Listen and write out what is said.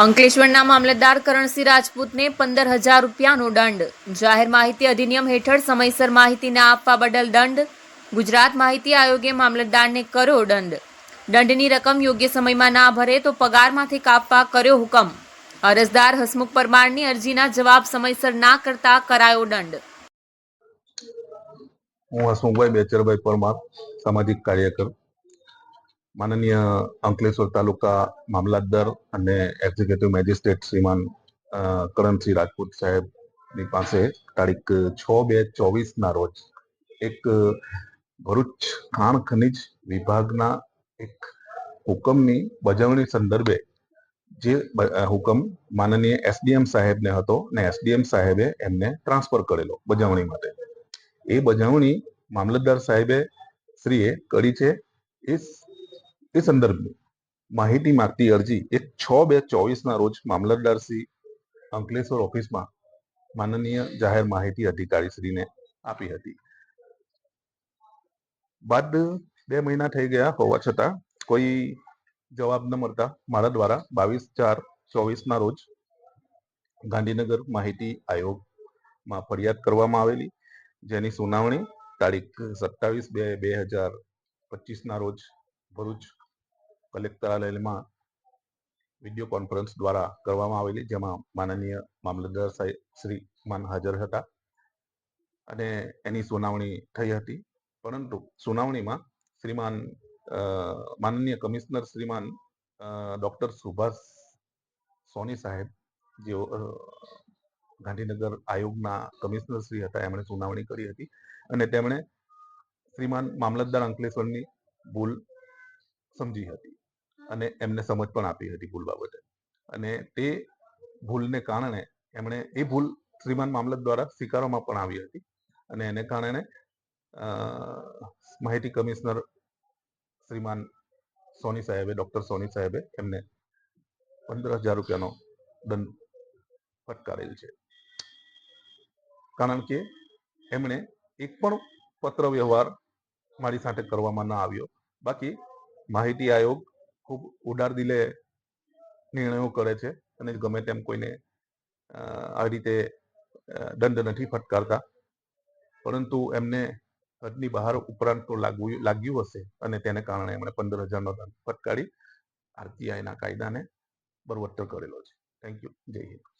અંકલેશ્વરના મામલતદાર કરણસિંહ રાજપૂતને પંદર હજાર રૂપિયાનો દંડ. જાહેર માહિતી અધિનિયમ હેઠળ સમયસર માહિતી ના આપવા બદલ દંડ. ગુજરાત માહિતી આયોગે મામલતદારને કર્યો દંડ. દંડની રકમ યોગ્ય સમયમાં ના ભરે તો પગારમાંથી કાપવા કર્યો હુકમ. અરજદાર હસમુખ પરમારની અરજીના જવાબ સમયસર ના કરતા કરાયો દંડ. હું હસમુખભાઈ બેચરભાઈ પરમાર, સામાજિક કાર્યકર. માનનીય અંકલેશ્વર તાલુકા મામલતદાર અને એક્ઝિક્યુટિવ મેજિસ્ટ્રેટ શ્રીમાન કરણસિંહ રાજપૂત સાહેબની પાસે તારીખ છ બે ચોવીસના રોજ એક ભરૂચ ખાણ ખનિજ વિભાગના એક હુકમની બજાવણી સંદર્ભે જે હુકમ માનનીય એસડીએમ સાહેબને હતો ને એસડીએમ સાહેબે એમને ટ્રાન્સફર કરેલો બજવણી માટે. એ બજવણી મામલતદાર સાહેબે શ્રીએ કરી છે. એ સ- સંદર્ભે માહિતી માંગતી અરજી એક છ બે ચોવીસના રોજ મામલતદાર શ્રી અંકલેશ્વર ઓફિસમાં માનનીય જાહેર માહિતી અધિકારી શ્રીને આપી હતી. બાદ બે મહિના થઈ ગયા હોવા છતાં કોઈ જવાબ ન મળતા મારા દ્વારા બાવીસ ચાર ચોવીસના રોજ ગાંધીનગર માહિતી આયોગમાં ફરિયાદ કરવામાં આવેલી. જેની સુનાવણી તારીખ સત્તાવીસ બે બે હજાર પચીસના રોજ ભરૂચ કલેક્ટરાલયમાં વીડિયો કોન્ફરન્સ દ્વારા કરવામાં આવેલી, જેમાં માનનીય મામલતદાર સાહેબ શ્રી માન હાજર હતા અને એની સુનાવણી થઈ હતી. પરંતુ સુનાવણીમાં શ્રીમાન માનનીય કમિશનર શ્રીમાન ડોક્ટર સુભાષ સોની સાહેબ, જેઓ ગાંધીનગર આયોગના કમિશનર શ્રી હતા, એમણે સુનાવણી કરી હતી અને તેમણે શ્રીમાન મામલતદાર અંકલેશ્વરની ભૂલ સમજી હતી. અને એમને સમજ પણ આપી હતી ભૂલ બાબતે. અને તે ભૂલને કારણે એમણે એ ભૂલ શ્રીમાન મામલત દ્વારા સ્વીકારવામાં પણ આવી હતી. અને એને કારણે માહિતી કમિશનર શ્રીમાન સોની સાહેબે, ડોક્ટર સોની સાહેબે એમને પંદર હજાર રૂપિયાનો દંડ ફટકારેલ છે. કારણ કે એમણે એક પણ પત્ર વ્યવહાર મારી સાથે કરવામાં ન આવ્યો. બાકી માહિતી આયોગ ખૂબ ઉડાર દિલે નિર્ણયો કરે છે અને ગમે તેમ કોઈને આ રીતે દંડ નથી ફટકારતા. પરંતુ એમને હદની બહાર ઉપરાંત તો લાગવું, લાગ્યું હશે અને તેને કારણે એમણે પંદર હજારનો દંડ ફટકારી આરટીઆઈના કાયદાને બરવત્તર કરેલો છે. થેન્ક યુ જય હિન્દ.